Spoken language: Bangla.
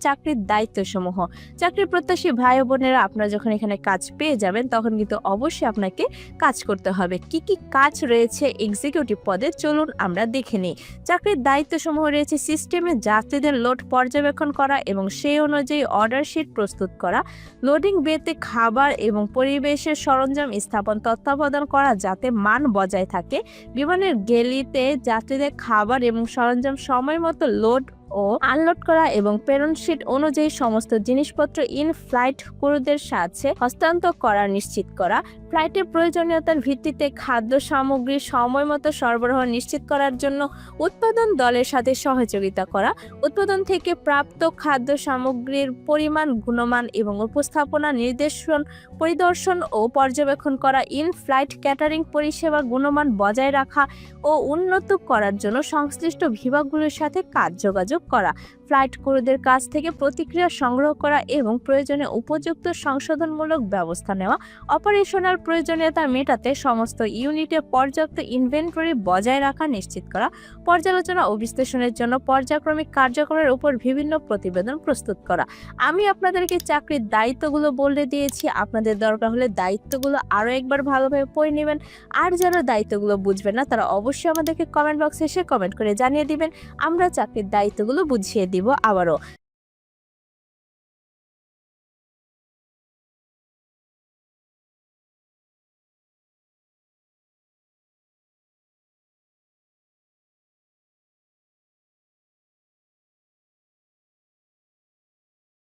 চাকরির দায়িত্বসমূহ। চাকরির প্রত্যাশী ভাই বোনেরা আপনারা যখন এখানে কাজ পেয়ে যাবেন, তখন কিন্তু অবশ্যই আপনাকে কাজ করতে হবে। কি কি কাজ রয়েছে এক্সিকিউটিভ পদে? চলুন আমরা দেখে নিই। চাকরির দায়িত্বসমূহ রয়েছে সিস্টেমে যাত্রীদের লোড পর্যবেক্ষণ করা এবং সেই অনুযায়ী অর্ডার শিট প্রস্তুত করা লোডিং বেতে খাবার এবং পরিবেশের সরঞ্জাম স্থাপন তত্ত্বাবধান করা যাতে মান বজায় থাকে। বিমানের গেলিতে যাত্রীদের খাবার এবং সরঞ্জাম সময় মতো লোড ও আনলোড করা এবং প্রেরণ শিট অনুযায়ী সমস্ত জিনিসপত্র ইন ফ্লাইট ক্রুদের সাথে হস্তান্তর করা নিশ্চিত করা ফ্লাইটের প্রয়োজনীয়তার ভিত্তিতে খাদ্য সামগ্রী, সময় মতো সরবরাহ নিশ্চিত করার জন্য উৎপাদন দলের সাথে সহযোগিতা করা, উৎপাদন থেকে প্রাপ্ত খাদ্য সামগ্রীর পরিমাণ, গুণমান এবং উপস্থাপনা নির্দেশন, পরিদর্শন ও পর্যবেক্ষণ করা ইন ফ্লাইট ক্যাটারিং পরিষেবা গুণমান বজায় রাখা ও উন্নত করার জন্য সংশ্লিষ্ট বিভাগগুলোর সাথে কাজ যোগাযোগ করা, ফ্লাইট ক্রুদের কাছ থেকে প্রতিক্রিয়া সংগ্রহ করা এবং প্রয়োজনে উপযুক্ত সংশোধনমূলক ব্যবস্থা নেওয়া, অপারেশনাল প্রয়োজনীয়তা মেটাতে সমস্ত ইউনিটে পর্যাপ্ত ইনভেন্টরি বজায় রাখা নিশ্চিত করা, পর্যালোচনা ও বিশ্লেষণের জন্য পর্যায়ক্রমিক কার্যক্রমের উপর বিভিন্ন প্রতিবেদন প্রস্তুত করা। আমি আপনাদেরকে চাকরির দায়িত্বগুলো বলে দিয়েছি, আপনাদের দরকার হলে দায়িত্বগুলো আরও একবার ভালোভাবে পড়ে নেবেন। আর যারা দায়িত্বগুলো বুঝবেন না, তারা অবশ্যই আমাদেরকে কমেন্ট বক্সে এসে কমেন্ট করে জানিয়ে দিবেন। আমরা চাকরির দায়িত্বগুলো বুঝিয়ে দিব আবারও।